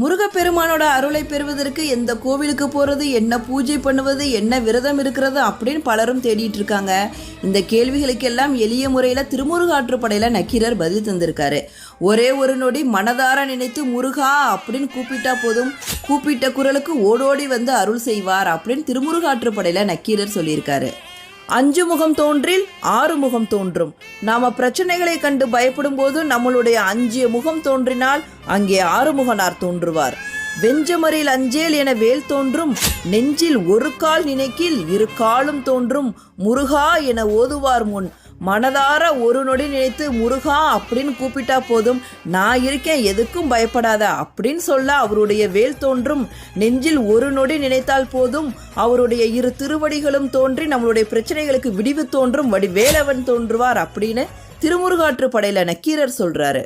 முருகப்பெருமானோட அருளை பெறுவதற்கு எந்த கோவிலுக்கு போகிறது என்ன பூஜை பண்ணுவது என்ன விரதம் இருக்கிறது அப்படின்னு பலரும் தேடிட்டு இருக்காங்க. இந்த கேள்விகளுக்கெல்லாம் எளிய முறையில் திருமுருகாற்றுப்படையில் நக்கீரர் பதில் தந்திருக்காரு. ஒரே ஒரு நொடி மனதார நினைத்து முருகா அப்படின்னு கூப்பிட்டா போதும். கூப்பிட்ட குரலுக்கு ஓடோடி வந்து அருள் செய்வார் அப்படின்னு திருமுருகாற்றுப்படையில் நக்கீரர் சொல்லியிருக்காரு. அஞ்சு முகம் தோன்றில் ஆறு முகம் தோன்றும். நாம பிரச்சனைகளை கண்டு பயப்படும் போது நம்மளுடைய அஞ்சு முகம் தோன்றினால் அங்கே ஆறுமுகனார் தோன்றுவார். வெஞ்சமரில் அஞ்சேல் என வேல் தோன்றும் நெஞ்சில் ஒரு கால் நினைக்கில் இரு காலும் தோன்றும் முருகா என ஓதுவார் முன் மனதார ஒரு நொடி நினைத்து முருகா அப்படின்னு கூப்பிட்டா போதும். நான் இருக்கேன். எதுக்கும் பயப்படாத. அப்படின்னு சொல்ல அவருடைய வேல் தோன்றும். நெஞ்சில் ஒரு நொடி நினைத்தால் போதும். அவருடைய இரு திருவடிகளும் தோன்றி நம்மளுடைய பிரச்சனைகளுக்கு விடிவு தோன்றும். வடி வேலவன் தோன்றுவார் அப்படின்னு திருமுருகாற்று படையில நக்கீரர் சொல்றாரு.